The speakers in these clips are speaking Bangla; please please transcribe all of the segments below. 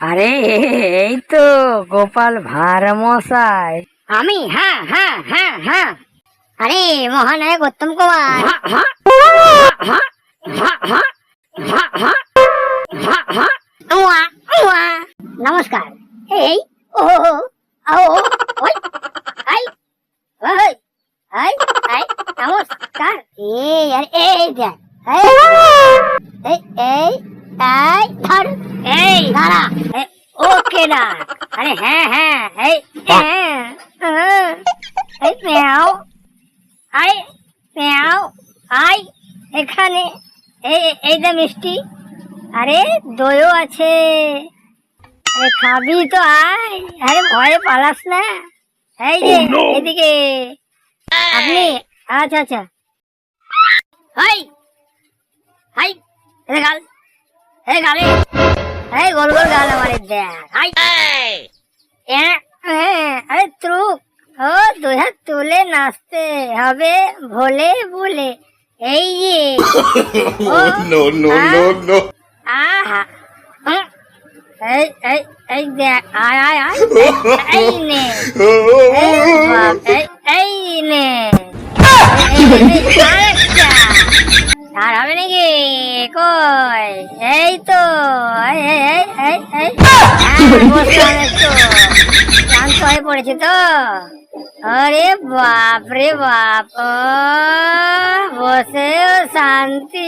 আরে এই তো গোপাল ভাঁড় মশাই। আমি? হ্যাঁ হ্যাঁ হ্যাঁ হ্যাঁ। আরে মহানায়ক উত্তম কুমার। নমস্কার। এই ও ও ওই আই ওই আই আই নমস্কার। এই আর এই দেখ এই এই এই ধর এই দাঁড়া ওকে না আরে হ্যাঁ হ্যাঁ এই হ্যাঁ হ্যাঁ, এই মেয়াও আই মেয়াও আই এখানে এই এই যে মিষ্টি আরে দইও আছে আরে খাবি তো আয় আরে ভয়ে পালাস না এই যে এদিকে আপনি আচ্ছা আচ্ছা হাই হাই এ গাল এ গালে এই গোল গোল গাল আমার দেখ। আরে ত্রুক ও দুই হাত তুলে নাচতে হবে ভোলে বলে এই যে। No, no. আহা। এই এই এই দেখ। আয় আয় আয়। এই নে। কই এই তো এই এই এই এই এই হ্যাঁ, বসলাম একটু ক্লান্ত হয়ে পড়েছি তো আরে বাপ রে বাপ ও বসে শান্তি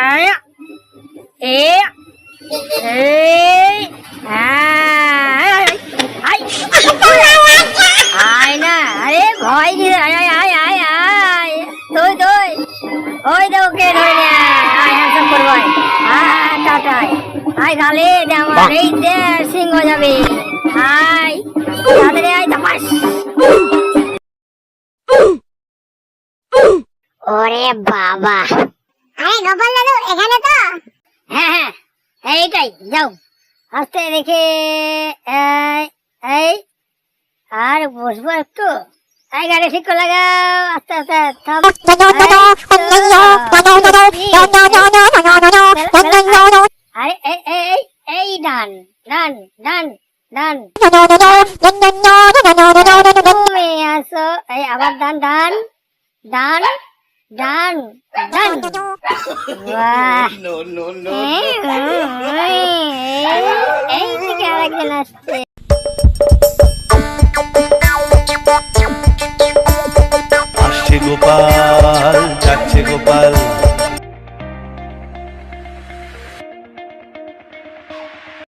আয়, এই, ভয় কি আয় আয় আয় আয় আয় তুই তুই ওই তো ওকে ধরে নে আয় হ্যান্ডসাম করব আয় টাটায় আয় গালে দে আমার এই দে সিংহ যাবে আয় তাড়াতাড়ি আয় তাপাস ওরে বাবা। আরে গোপাল দাদু এখানে তো? হ্যাঁ হ্যাঁ। এইটাই যাও। আস্তে দেখে। এই এই। আর বসবো একটু? এই গাড়ি ঠিক করে লাগাও আস্তে আস্তে থাম আরে এই এই এই এই ডান ডান ডান ডান তুমি আসো এই আবার ডান ডান ডান ডান ডান বাহ. এই থেকে আরেকজন আসছে pal